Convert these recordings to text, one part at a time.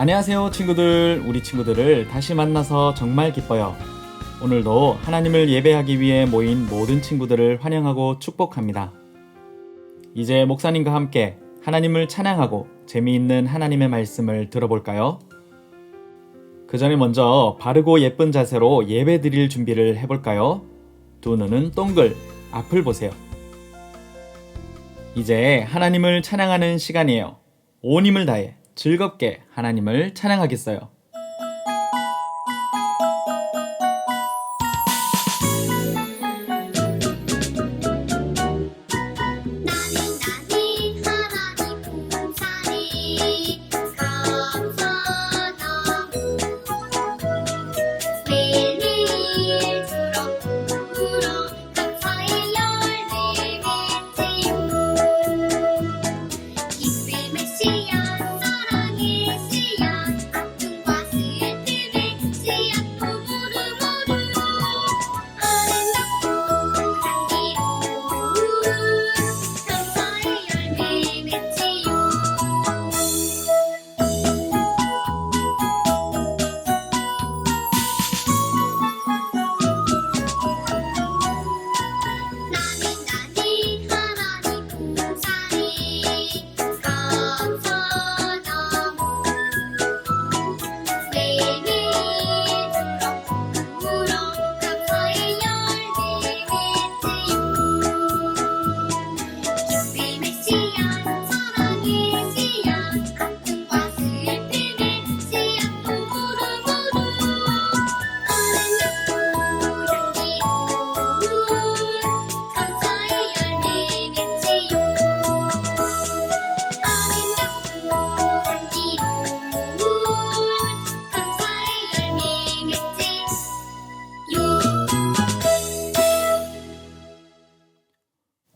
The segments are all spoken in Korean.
안녕하세요, 친구들. 우리 친구들을 다시 만나서 정말 기뻐요. 오늘도 하나님을 예배하기 위해 모인 모든 친구들을 환영하고 축복합니다. 이제 목사님과 함께 하나님을 찬양하고 재미있는 하나님의 말씀을 들어볼까요? 그 전에 먼저 바르고 예쁜 자세로 예배 드릴 준비를 해볼까요? 두 눈은 동글, 앞을 보세요. 이제 하나님을 찬양하는 시간이에요. 온 힘을 다해 즐겁게 하나님을 찬양하겠어요.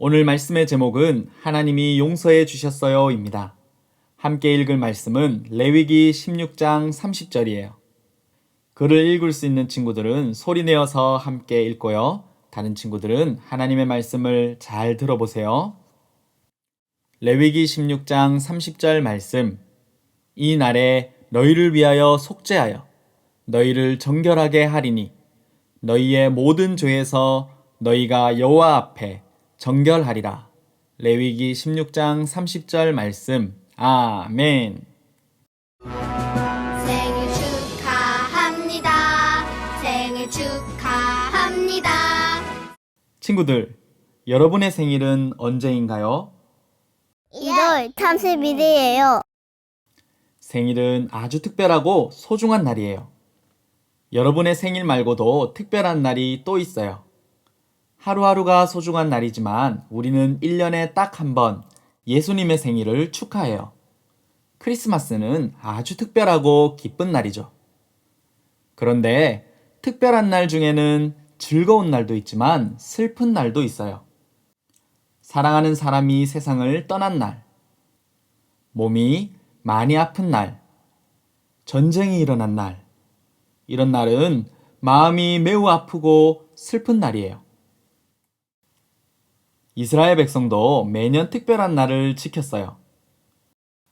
오늘 말씀의 제목은 하나님이 용서해 주셨어요입니다. 함께 읽을 말씀은 레위기 16장 30절이에요. 글을 읽을 수 있는 친구들은 소리 내어서 함께 읽고요. 다른 친구들은 하나님의 말씀을 잘 들어보세요. 레위기 16장 30절 말씀. 이 날에 너희를 위하여 속죄하여 너희를 정결하게 하리니 너희의 모든 죄에서 너희가 여호와 앞에 정결하리라. 레위기 16장 30절 말씀. 아멘. 생일 축하합니다. 생일 축하합니다. 친구들, 여러분의 생일은 언제인가요? 1월 31일이에요. 생일은 아주 특별하고 소중한 날이에요. 여러분의 생일 말고도 특별한 날이 또 있어요. 하루하루가 소중한 날이지만 우리는 1년에 딱 한 번 예수님의 생일을 축하해요. 크리스마스는 아주 특별하고 기쁜 날이죠. 그런데 특별한 날 중에는 즐거운 날도 있지만 슬픈 날도 있어요. 사랑하는 사람이 세상을 떠난 날, 몸이 많이 아픈 날, 전쟁이 일어난 날, 이런 날은 마음이 매우 아프고 슬픈 날이에요. 이스라엘 백성도 매년 특별한 날을 지켰어요.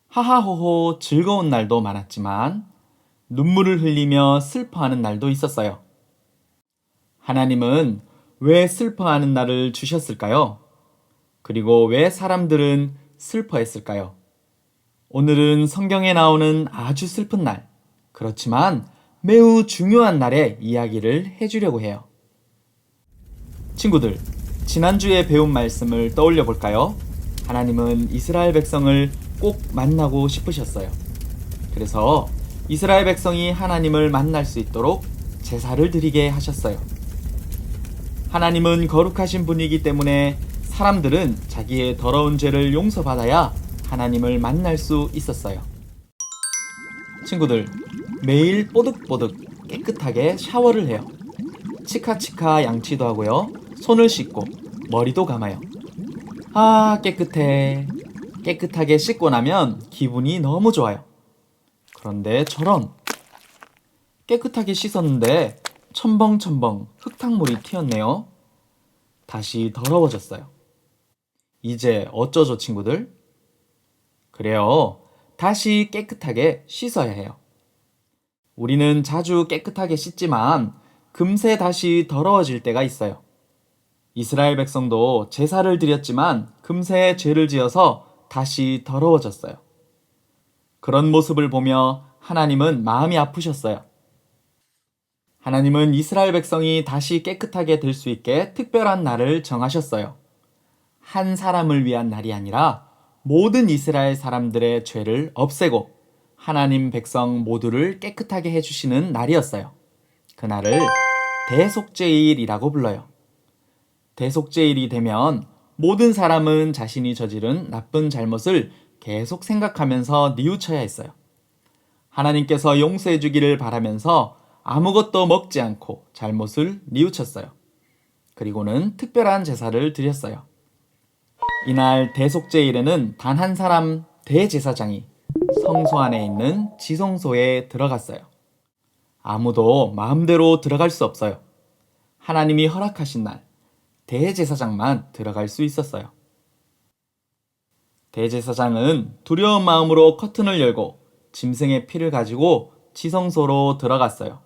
하하호호 즐거운 날도 많았지만 눈물을 흘리며 슬퍼하는 날도 있었어요. 하나님은 왜 슬퍼하는 날을 주셨을까요? 그리고 왜 사람들은 슬퍼했을까요? 오늘은 성경에 나오는 아주 슬픈 날, 그렇지만 매우 중요한 날의 이야기를 해주려고 해요. 친구들, 지난주에 배운 말씀을 떠올려 볼까요? 하나님은 이스라엘 백성을 꼭 만나고 싶으셨어요. 그래서 이스라엘 백성이 하나님을 만날 수 있도록 제사를 드리게 하셨어요. 하나님은 거룩하신 분이기 때문에 사람들은 자기의 더러운 죄를 용서받아야 하나님을 만날 수 있었어요. 친구들, 매일 뽀득뽀득 깨끗하게 샤워를 해요. 치카치카 양치도 하고요. 손을 씻고 머리도 감아요. 아, 깨끗해. 깨끗하게 씻고 나면 기분이 너무 좋아요. 그런데 저런 깨끗하게 씻었는데 첨벙첨벙 흙탕물이 튀었네요. 다시 더러워졌어요. 이제 어쩌죠, 친구들? 그래요. 다시 깨끗하게 씻어야 해요. 우리는 자주 깨끗하게 씻지만 금세 다시 더러워질 때가 있어요. 이스라엘 백성도 제사를 드렸지만 금세 죄를 지어서 다시 더러워졌어요. 그런 모습을 보며 하나님은 마음이 아프셨어요. 하나님은 이스라엘 백성이 다시 깨끗하게 될 수 있게 특별한 날을 정하셨어요. 한 사람을 위한 날이 아니라 모든 이스라엘 사람들의 죄를 없애고 하나님 백성 모두를 깨끗하게 해주시는 날이었어요. 그 날을 대속죄일이라고 불러요. 대속죄일이 되면 모든 사람은 자신이 저지른 나쁜 잘못을 계속 생각하면서 뉘우쳐야 했어요. 하나님께서 용서해 주기를 바라면서 아무것도 먹지 않고 잘못을 뉘우쳤어요. 그리고는 특별한 제사를 드렸어요. 이날 대속죄일에는 단 한 사람 대제사장이 성소 안에 있는 지성소에 들어갔어요. 아무도 마음대로 들어갈 수 없어요. 하나님이 허락하신 날, 대제사장만 들어갈 수 있었어요. 대제사장은 두려운 마음으로 커튼을 열고 짐승의 피를 가지고 지성소로 들어갔어요.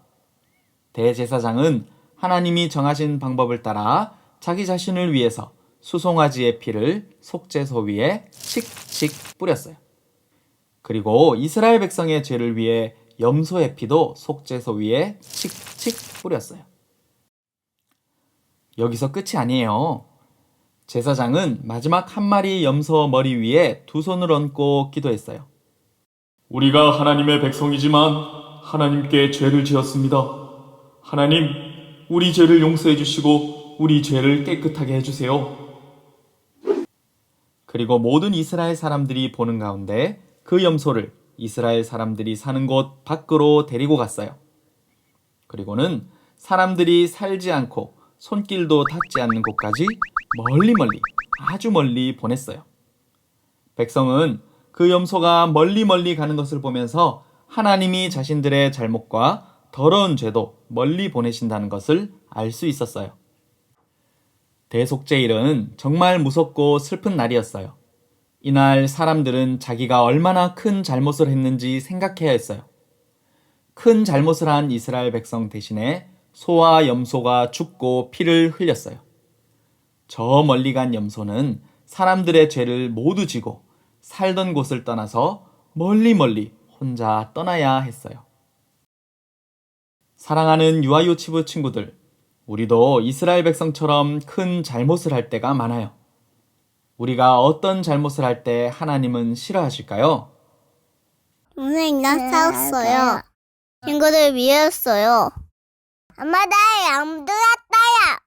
대제사장은 하나님이 정하신 방법을 따라 자기 자신을 위해서 수송아지의 피를 속죄소 위에 칙칙 뿌렸어요. 그리고 이스라엘 백성의 죄를 위해 염소의 피도 속죄소 위에 칙칙 뿌렸어요. 여기서 끝이 아니에요. 제사장은 마지막 한 마리 염소 머리 위에 두 손을 얹고 기도했어요. 우리가 하나님의 백성이지만 하나님께 죄를 지었습니다. 하나님, 우리 죄를 용서해 주시고 우리 죄를 깨끗하게 해 주세요. 그리고 모든 이스라엘 사람들이 보는 가운데 그 염소를 이스라엘 사람들이 사는 곳 밖으로 데리고 갔어요. 그리고는 사람들이 살지 않고 손길도 닿지 않는 곳까지 멀리 멀리 아주 멀리 보냈어요. 백성은 그 염소가 멀리 멀리 가는 것을 보면서 하나님이 자신들의 잘못과 더러운 죄도 멀리 보내신다는 것을 알 수 있었어요. 대속죄일은 정말 무섭고 슬픈 날이었어요. 이날 사람들은 자기가 얼마나 큰 잘못을 했는지 생각해야 했어요. 큰 잘못을 한 이스라엘 백성 대신에 소와 염소가 죽고 피를 흘렸어요. 저 멀리 간 염소는 사람들의 죄를 모두 지고 살던 곳을 떠나서 멀리 멀리 혼자 떠나야 했어요. 사랑하는 유아유치부 친구들, 우리도 이스라엘 백성처럼 큰 잘못을 할 때가 많아요. 우리가 어떤 잘못을 할 때 하나님은 싫어하실까요? 선생님, 나 싸웠어요. 친구들 위해였어요. 엄마, 나 양도 났다야.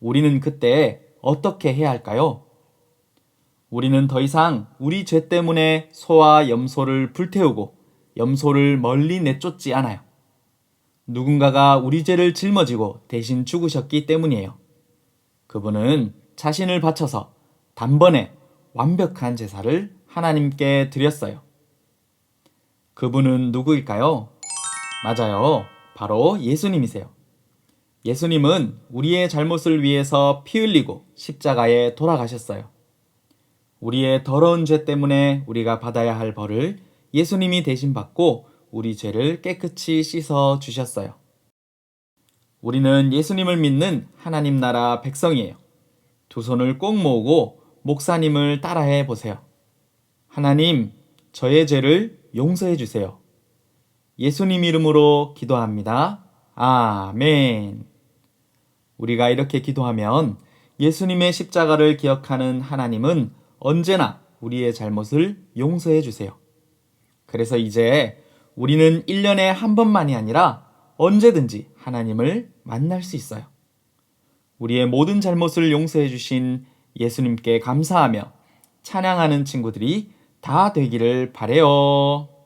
우리는 그때 어떻게 해야 할까요? 우리는 더 이상 우리 죄 때문에 소와 염소를 불태우고 염소를 멀리 내쫓지 않아요. 누군가가 우리 죄를 짊어지고 대신 죽으셨기 때문이에요. 그분은 자신을 바쳐서 단번에 완벽한 제사를 하나님께 드렸어요. 그분은 누구일까요? 맞아요. 바로 예수님이세요. 예수님은 우리의 잘못을 위해서 피 흘리고 십자가에 돌아가셨어요. 우리의 더러운 죄 때문에 우리가 받아야 할 벌을 예수님이 대신 받고 우리 죄를 깨끗이 씻어 주셨어요. 우리는 예수님을 믿는 하나님 나라 백성이에요. 두 손을 꼭 모으고 목사님을 따라해 보세요. 하나님, 저의 죄를 용서해 주세요. 예수님 이름으로 기도합니다. 아멘. 우리가 이렇게 기도하면 예수님의 십자가를 기억하는 하나님은 언제나 우리의 잘못을 용서해 주세요. 그래서 이제 우리는 1년에 한 번만이 아니라 언제든지 하나님을 만날 수 있어요. 우리의 모든 잘못을 용서해 주신 예수님께 감사하며 찬양하는 친구들이 다 되기를 바래요.